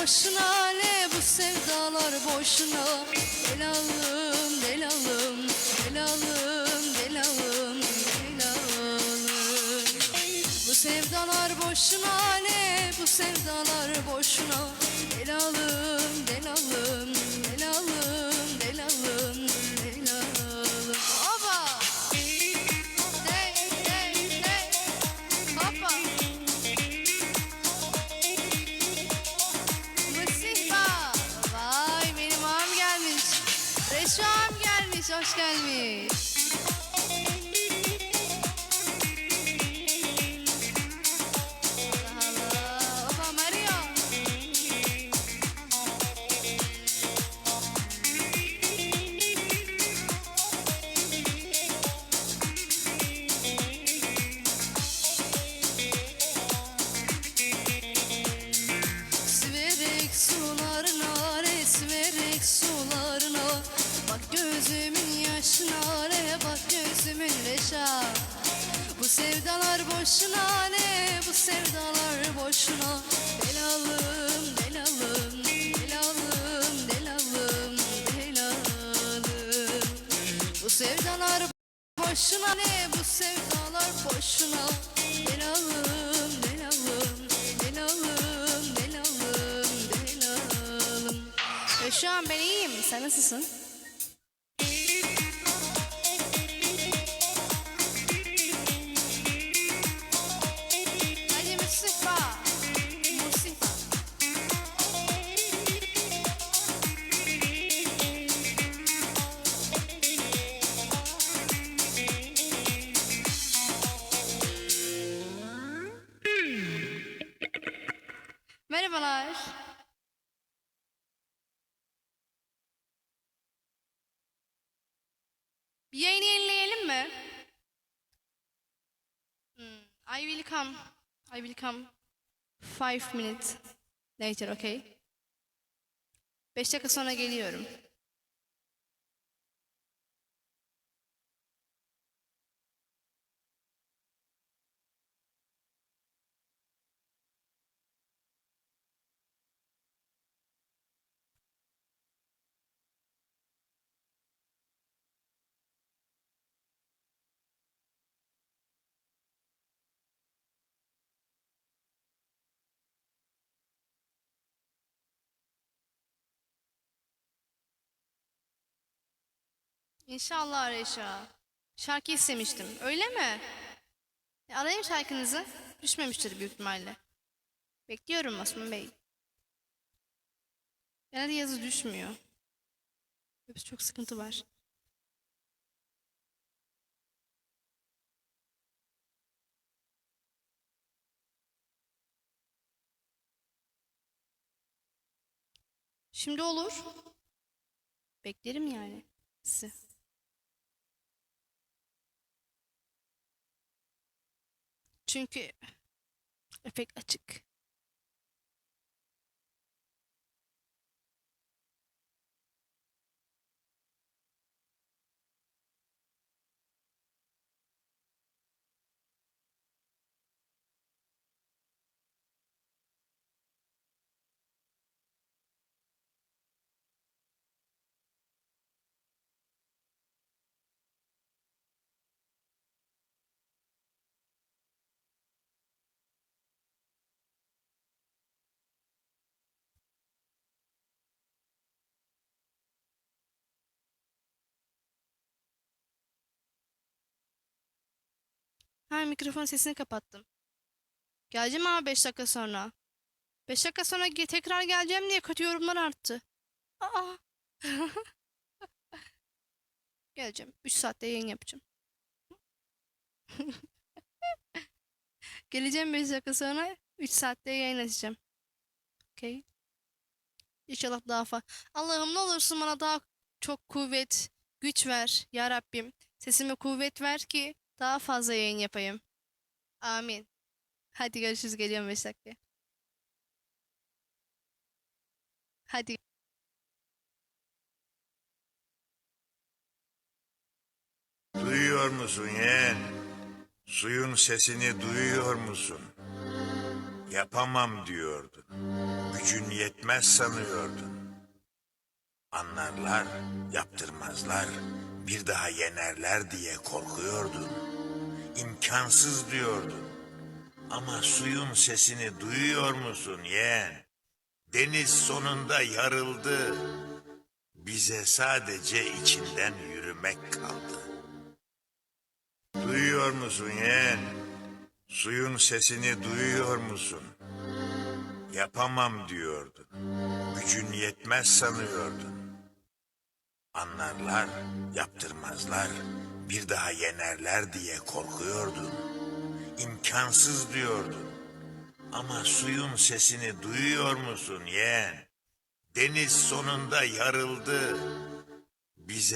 boşuna Le bu sevdalar boşuna? Delalım delalım Delalım delalım Delalım bu sevdalar boşuna ne bu sevdalar boşuna? Delalım delalım hoş gelmiş boşuna ne bu sevdalar boşuna. Delalım delalım delalım delalım delalım Bu sevdalar boşuna ne? Bu sevdalar boşuna. Delalım delalım delalım delalım E şu an ben iyiyim. Sen nasılsın? Merhabalar. Bir yayını yenileyelim mi? Hmm, I will come. I will come five minutes later, okay? Beş dakika sonra geliyorum. İnşallah Reşa. Şarkı istemiştim. Öyle mi? E, alayım şarkınızı. Düşmemiştir büyük ihtimalle. Bekliyorum Osman Bey. Genelde yazı düşmüyor. Hepsi çok sıkıntı var. Şimdi olur. Beklerim yani sizi. Çünkü efekt açık. Ha mikrofon sesini kapattım. Geleceğim ama 5 dakika sonra. 5 dakika sonra tekrar geleceğim diye kötü yorumlar arttı. Aa. Geleceğim. 3 saatte yayın yapacağım. Geleceğim 5 dakika sonra 3 saatte yayın açacağım. Okey. İnşallah daha fazla. Allah'ım ne olursun bana daha çok kuvvet, güç ver ya Rabbim. Sesime kuvvet ver ki daha fazla yayın yapayım. Amin. Hadi görüşürüz. Geliyorum 5 dakika. Hadi. Duyuyor musun yeğen? Suyun sesini duyuyor musun? Yapamam diyordun. Gücün yetmez sanıyordun. Anlarlar, yaptırmazlar, bir daha yenerler diye korkuyordun. İmkansız diyordun. Ama suyun sesini duyuyor musun yeğen? Deniz sonunda yarıldı. Bize sadece içinden yürümek kaldı. Duyuyor musun yeğen? Suyun sesini duyuyor musun? Yapamam diyordun. Gücün yetmez sanıyordun. Anlarlar, yaptırmazlar, bir daha yenerler diye korkuyordun. İmkansız diyordun. Ama suyun sesini duyuyor musun yeğen? Deniz sonunda yarıldı. Bize